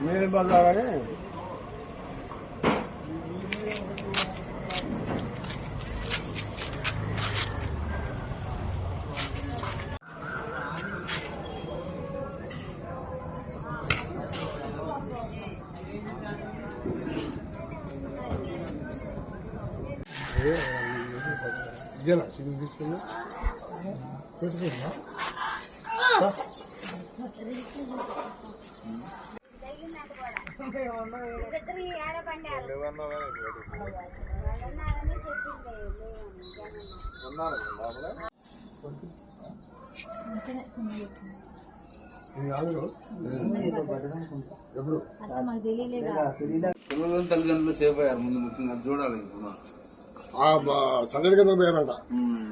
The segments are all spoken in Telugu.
मेल बाजार है। Gel aç, şimdi పిల్లలు తల్లిదండ్రులు సేఫ్ అయ్యారు ముందు ముఖ్యంగా చూడాలి ఇప్పుడు కింద పోయారంట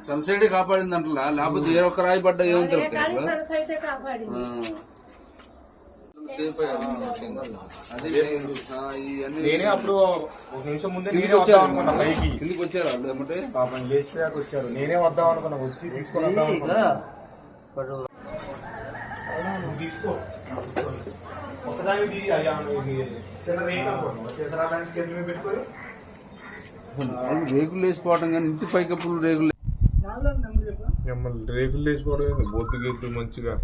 సన్సైడ్ కాపాడింది అంటలా లేకపోతే ఏ ఒక్క రాయి పడ్డా ఏమని తెలుస్తుంది సేఫ్ అయ్యారు ముందు ముఖ్యంగా అది ఆ, ఇవన్నీ నేనే అప్పుడు ఒక నిమిషం ముందే నేనే వద్దాం వచ్చారు అనుకున్నా పైకి. కిందికి వచ్చారు అప్పుడు ఏమంటే? పాపం లేచిపోయాక వచ్చారు. నేనే వద్దాం అనుకున్నా. వచ్చి తీసుకొని వద్దాం అనుకున్నా. తీసుకో. ఒకదాని తీ అయ్యా ఇది చిన్న రేఖ చిత్రాలని పెట్టుకొని. రేకులు వేసిపోవటం కానీ ఇంటి పైకప్పులు రేకులు మిమ్మల్ని రేకులు లేచిపోవడం బొద్దు గెద్దు మంచిగా.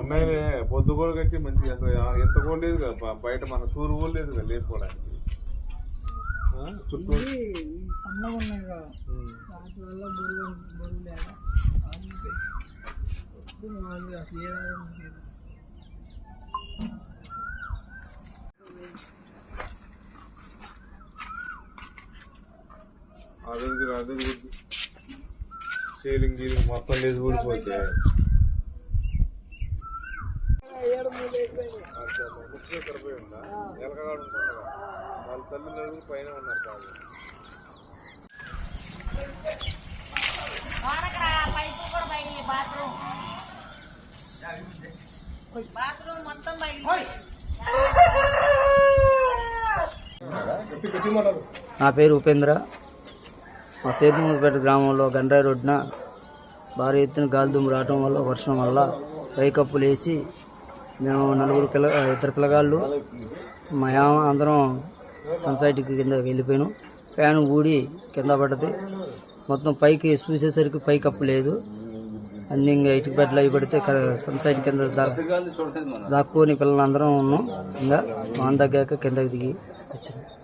ఉన్నాయిలే పొద్దు కూడా కట్టి మంచిగా అసలు ఎంత కూడా లేదు కదా బయట మన సూరు కూడా లేదు కదా లేపుకోవడానికి. చుట్టూ సన్నగా ఉన్నాయి కదా. ఉమ్. వాటి వల్ల బరువు బరువు లేక అందుకే. ఇప్పుడు వాళ్ళు అసలు ఏ రాగం లేదు. అదే అదే సీలింగ్ గీలింగ్ మొత్తం లేచి ఊడిపోతే. వాళ్ళ తల్లిదండ్రులు పైన ఉన్నారు బాగా బాత్రూమ్ మొత్తం నా పేరు ఉపేంద్ర. మా సేతుమూలపేట గ్రామంలో గండ్రాయి రోడ్డున భారీ ఎత్తున గాలిదుమ్ము రావటం వల్ల వర్షం వల్ల పైకప్పు లేచి మేము నలుగురు పిల్ల ఇద్దరు పిల్లగాళ్ళు మా యామ అందరం సొసైటీకి కింద వెళ్ళిపోయాను. ఫ్యాన్ ఊడి కింద పడ్డది. మొత్తం పైకి చూసేసరికి పైకప్పు లేదు. అన్ని ఇంకా ఇటుక బెడ్లు అవి పడితే సొసైటీ కింద దా దాక్కుని పిల్లలందరం ఉన్నాం. ఇంకా వాన తగ్గాక కిందకి దిగి వచ్చింది